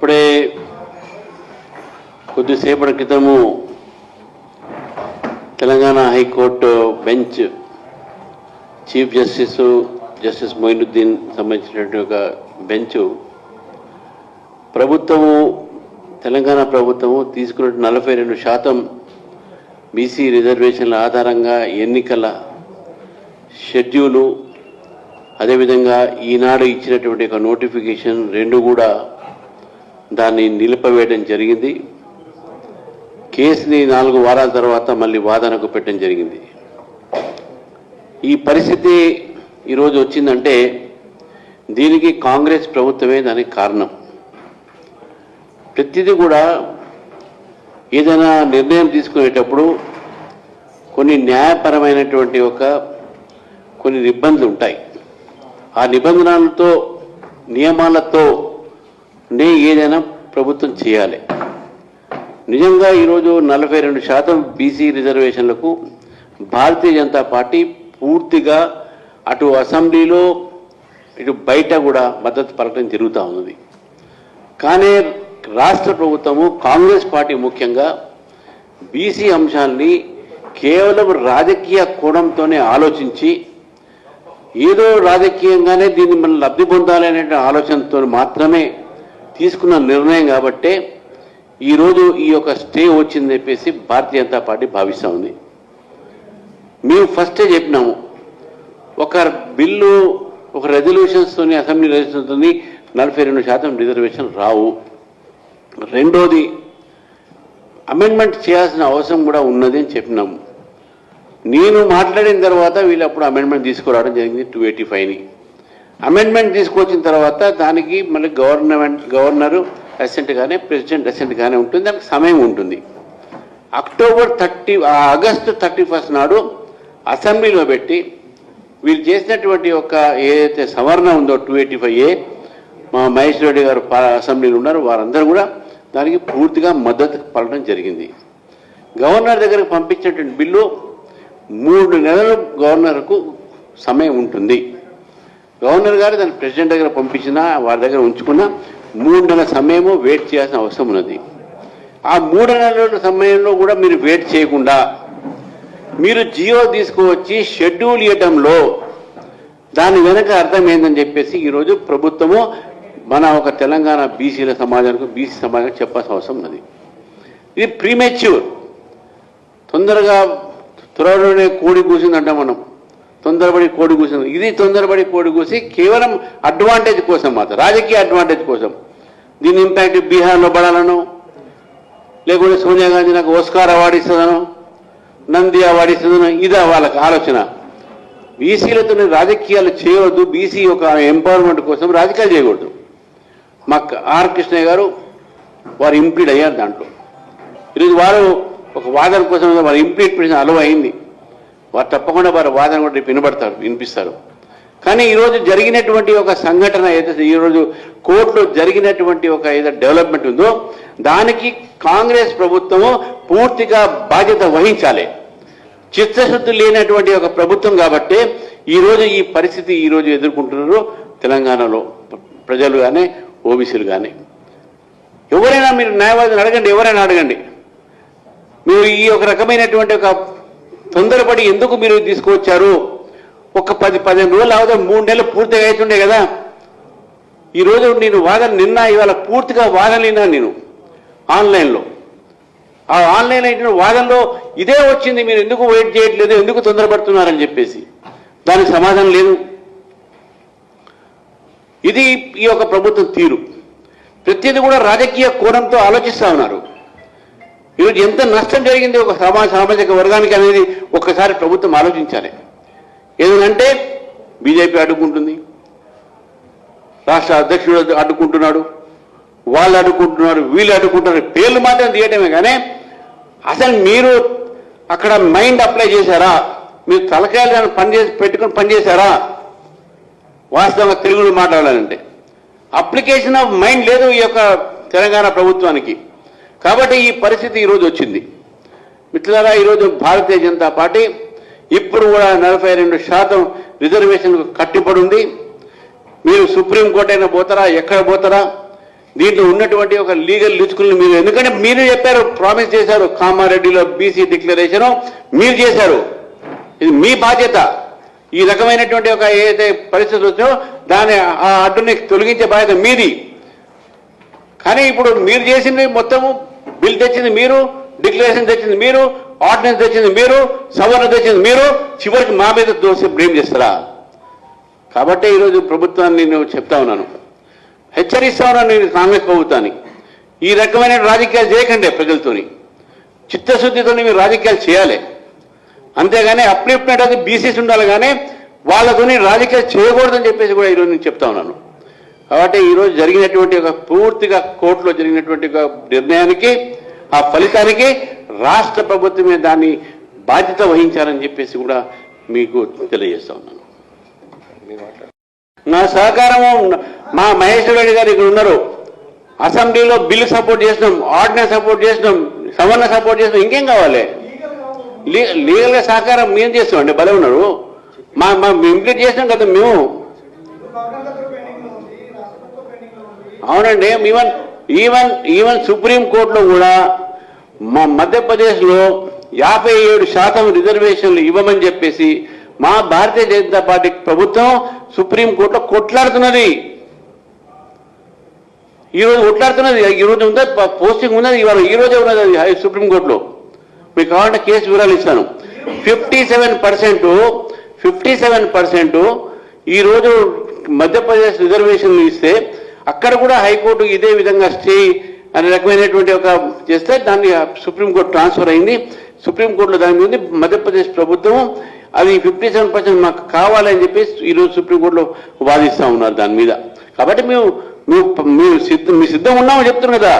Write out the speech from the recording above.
ఇప్పుడే కొద్దిసేపటి క్రితము Telangana high court bench chief justice justice Moinuddin సంబంధించినటువంటి ఒక బెంచ్ ప్రభుత్వము తెలంగాణ ప్రభుత్వము తీసుకున్న నలభై రెండు శాతం బీసీ రిజర్వేషన్ల ఆధారంగా ఎన్నికల షెడ్యూలు అదేవిధంగా ఈనాడు ఇచ్చినటువంటి ఒక నోటిఫికేషన్ రెండు కూడా దాన్ని నిలిపివేయడం జరిగింది. కేసుని నాలుగు వారాల తర్వాత మళ్ళీ వాదనకు పెట్టడం జరిగింది. ఈ పరిస్థితి ఈరోజు వచ్చిందంటే దీనికి కాంగ్రెస్ ప్రభుత్వమే దానికి కారణం. ప్రతిదీ కూడా ఏదైనా నిర్ణయం తీసుకునేటప్పుడు కొన్ని న్యాయపరమైనటువంటి ఒక కొన్ని నిబంధనలు ఉంటాయి. ఆ నిబంధనలతో నియమాలతో నే ఏదైనా ప్రభుత్వం చేయాలి. నిజంగా ఈరోజు నలభై రెండు శాతం బీసీ రిజర్వేషన్లకు భారతీయ జనతా పార్టీ పూర్తిగా అటు అసెంబ్లీలో ఇటు బయట కూడా మద్దతు పలకడం జరుగుతూ ఉన్నది. కానీ రాష్ట్ర ప్రభుత్వము కాంగ్రెస్ పార్టీ ముఖ్యంగా బీసీ అంశాన్ని కేవలం రాజకీయ కోణంతోనే ఆలోచించి ఏదో రాజకీయంగానే దీన్ని మనం లబ్ధి పొందాలనే ఆలోచనతో మాత్రమే తీసుకున్న నిర్ణయం కాబట్టే ఈరోజు ఈ యొక్క స్టే వచ్చింది చెప్పేసి భారతీయ జనతా పార్టీ భావిస్తూ ఉంది. మేము ఫస్టే చెప్పినాము. ఒక బిల్లు ఒక రెజల్యూషన్స్తోని అసెంబ్లీ రెజల్యూషన్తోని నలభై రెండు శాతం రిజర్వేషన్ రావు. రెండోది అమెండ్మెంట్ చేయాల్సిన అవసరం కూడా ఉన్నది అని చెప్పినాము. నేను మాట్లాడిన తర్వాత వీళ్ళు అప్పుడు అమెండ్మెంట్ తీసుకురావడం జరిగింది టూ ఎయిటీ ఫైవ్ని అమెండ్మెంట్ తీసుకొచ్చిన తర్వాత దానికి మళ్ళీ గవర్నమెంట్ గవర్నరు అసెంట్గానే ప్రెసిడెంట్ అసెంట్గానే ఉంటుంది. దానికి సమయం ఉంటుంది. October thirty August thirty first నాడు అసెంబ్లీలో పెట్టి వీళ్ళు చేసినటువంటి ఒక ఏదైతే సవరణ ఉందో టూ ఎయిటీ ఫైవ్ ఏ మా మహేష్ రెడ్డి గారు అసెంబ్లీలో ఉన్నారు. వారందరూ కూడా దానికి పూర్తిగా మద్దతు పడడం జరిగింది. గవర్నర్ దగ్గరకు పంపించినటువంటి బిల్లు మూడు నెలలు గవర్నర్కు సమయం ఉంటుంది. గవర్నర్ గారు దాన్ని ప్రెసిడెంట్ దగ్గర పంపించినా వారి దగ్గర ఉంచుకున్నా మూడు నెలల సమయము వెయిట్ చేయాల్సిన అవసరం ఉన్నది. ఆ మూడు నెలల సమయంలో కూడా మీరు వెయిట్ చేయకుండా మీరు జియో తీసుకువచ్చి షెడ్యూల్ ఇవ్వడంలో దాని వెనక అర్థం ఏందని చెప్పేసి ఈరోజు ప్రభుత్వము మన ఒక తెలంగాణ బీసీల సమాజానికి బీసీ సమాజానికి చెప్పాల్సిన అవసరం ఉన్నది. ఇది ప్రీమెచ్యూర్ తొందరగా త్వరలోనే కూడి కూసిందంట మనం. తొందరపడి కోడి కూసింది ఇది తొందరపడి కోడి కూసి కేవలం అడ్వాంటేజ్ కోసం మాత్రం రాజకీయ అడ్వాంటేజ్ కోసం. దీని ఇంపాక్ట్ బీహార్లో పడాలను లేకుంటే సోనియా గాంధీ నాకు ఓస్కార్ అవార్డు ఇస్తుందనో నంది అవార్డు ఇస్తుందనో ఇది వాళ్ళకి ఆలోచన. బీసీలతో రాజకీయాలు చేయవద్దు బీసీ ఒక ఎంపవర్మెంట్ కోసం రాజకీయాలు చేయకూడదు. మా ఆర్ కృష్ణయ్య గారు వారు ఇంప్లీడ్ అయ్యారు దాంట్లో. ఈరోజు వారు ఒక వాదన కోసం వారు ఇంప్లీడ్ పెట్టిన అలవ అయింది. వారు తప్పకుండా వారి వాదన కూడా వినబడతారు వినిపిస్తారు. కానీ ఈరోజు జరిగినటువంటి ఒక సంఘటన ఏదైతే ఈరోజు కోర్టులో జరిగినటువంటి ఒక ఏదైతే డెవలప్మెంట్ ఉందో దానికి కాంగ్రెస్ ప్రభుత్వము పూర్తిగా బాధ్యత వహించాలి. చిత్తశుద్ధి లేనటువంటి ఒక ప్రభుత్వం కాబట్టి ఈరోజు ఈ పరిస్థితి ఈరోజు ఎదుర్కొంటున్నారు తెలంగాణలో ప్రజలు కానీ ఓబీసీలు కానీ ఎవరైనా మీరు న్యాయవాదిని అడగండి ఎవరైనా అడగండి. మీరు ఈ ఒక రకమైనటువంటి ఒక తొందరపడి ఎందుకు మీరు తీసుకువచ్చారు? ఒక పది పదిహేను రోజులు అవదా మూడు నెలలు పూర్తిగా అవుతుండే కదా. ఈరోజు నేను వాదన నిన్న ఇవాళ పూర్తిగా వాదన విన్నాను నేను ఆన్లైన్లో. ఆ ఆన్లైన్ అయిన వాదనలో ఇదే వచ్చింది మీరు ఎందుకు వెయిట్ చేయట్లేదు ఎందుకు తొందరపడుతున్నారని చెప్పేసి. దానికి సమాధానం లేదు. ఇది ఈ యొక్క ప్రభుత్వం తీరు. ప్రతిదీ కూడా రాజకీయ కోణంతో ఆలోచిస్తా ఉన్నారు. ఈరోజు ఎంత నష్టం జరిగింది ఒక సమాజ సామాజిక వర్గానికి అనేది ఒక్కసారి ప్రభుత్వం ఆలోచించాలి. ఏదంటే బీజేపీ అడ్డుకుంటుంది రాష్ట్ర అధ్యక్షుడు అడ్డుకుంటున్నాడు వాళ్ళు అడ్డుకుంటున్నారు వీళ్ళు అడ్డుకుంటున్నారు పేర్లు మాత్రం తీయటమే కానీ అసలు మీరు అక్కడ మైండ్ అప్లై చేశారా? మీరు తలకాయలు దాన్ని పని చేసి పెట్టుకుని పనిచేశారా వాస్తవంగా తెలుగులో మాట్లాడాలంటే. అప్లికేషన్ ఆఫ్ మైండ్ లేదు ఈ యొక్క తెలంగాణ ప్రభుత్వానికి. కాబట్టి ఈ పరిస్థితి ఈరోజు వచ్చింది. మిత్రులారా ఈరోజు భారతీయ జనతా పార్టీ ఇప్పుడు కూడా నలభై రెండు శాతం రిజర్వేషన్కు కట్టుబడి ఉంది మీరు సుప్రీంకోర్టు అయినా పోతారా ఎక్కడ పోతారా? దీంట్లో ఉన్నటువంటి ఒక లీగల్ లిచుకుల్ని మీరు ఎందుకంటే మీరు చెప్పారు ప్రామిస్ చేశారు కామారెడ్డిలో బీసీ డిక్లరేషను మీరు చేశారు. ఇది మీ బాధ్యత. ఈ రకమైనటువంటి ఒక ఏదైతే పరిస్థితి వచ్చినో దాని ఆ అడ్డుని తొలగించే బాధ్యత మీది. కానీ ఇప్పుడు మీరు చేసింది మొత్తము బిల్ తెచ్చింది మీరు డిక్లరేషన్ తెచ్చింది మీరు ఆర్డినెన్స్ తెచ్చింది మీరు సవరణ తెచ్చింది మీరు చివరికి మా మీద దోషి బ్లేమ్ చేస్తారా? కాబట్టి ఈరోజు ప్రభుత్వాన్ని నేను చెప్తా ఉన్నాను. హెచ్చరిస్తా ఉన్నాను నేను కాంగ్రెస్ ప్రభుత్వాన్ని. ఈ రకమైన రాజకీయాలు చేయకండి ప్రజలతోని. చిత్తశుద్ధితో మీరు రాజకీయాలు చేయాలి. అంతేగాని అప్లిప్మెంట్ అది బీసీస్ ఉండాలి కానీ వాళ్ళతోని రాజకీయాలు చేయకూడదని చెప్పేసి కూడా ఈరోజు నేను చెప్తా ఉన్నాను. కాబట్టి ఈరోజు జరిగినటువంటి ఒక పూర్తిగా కోర్టులో జరిగినటువంటి ఒక నిర్ణయానికి ఆ ఫలితానికి రాష్ట్ర ప్రభుత్వమే దాన్ని బాధ్యత వహించాలని చెప్పేసి కూడా మీకు తెలియజేస్తా ఉన్నాను. నా సహకారము మా మహేశ్వర రెడ్డి గారు ఇక్కడ ఉన్నారు. అసెంబ్లీలో బిల్లు సపోర్ట్ చేసినాం ఆర్డినెన్స్ సపోర్ట్ చేసినాం సవరణ సపోర్ట్ చేసినాం ఇంకేం కావాలి? లీ- లీగల్గా సహకారం మేము చేస్తాం అండి భలే ఉన్నారు. మా మా ఇంప్లీట్ చేసినాం కదా మేము. అవునండి ఈవెన్ ఈవెన్ ఈవెన్ సుప్రీం కోర్టులో కూడా మా మధ్యప్రదేశ్లో యాభై ఏడు శాతం రిజర్వేషన్లు ఇవ్వమని చెప్పేసి మా భారతీయ జనతా పార్టీ ప్రభుత్వం సుప్రీం కోర్టులో కొట్లాడుతున్నది. ఈ రోజు కొట్లాడుతున్నది. ఈ రోజు ఉందా? పోస్టింగ్ ఉన్నది. ఇవాళ ఈ రోజే ఉన్నది అది సుప్రీం కోర్టులో మీకు కావాలంటే కేసు వివరాలు ఇస్తాను. Fifty seven percent fifty seven percent ఈ రోజు మధ్యప్రదేశ్ రిజర్వేషన్లు ఇస్తే అక్కడ కూడా హైకోర్టు ఇదే విధంగా స్టే అనే రకమైనటువంటి ఒక చేస్తే దాన్ని సుప్రీంకోర్టు ట్రాన్స్ఫర్ అయింది సుప్రీంకోర్టులో దాని మీద ఉంది. మధ్యప్రదేశ్ ప్రభుత్వం అది ఫిఫ్టీ సెవెన్ పర్సెంట్ మాకు కావాలని చెప్పేసి ఈరోజు సుప్రీంకోర్టులో వాదిస్తా ఉన్నారు దాని మీద కాబట్టి మేము మేము మేము సిద్ధం మీ సిద్ధం ఉన్నామని చెప్తున్నాం కదా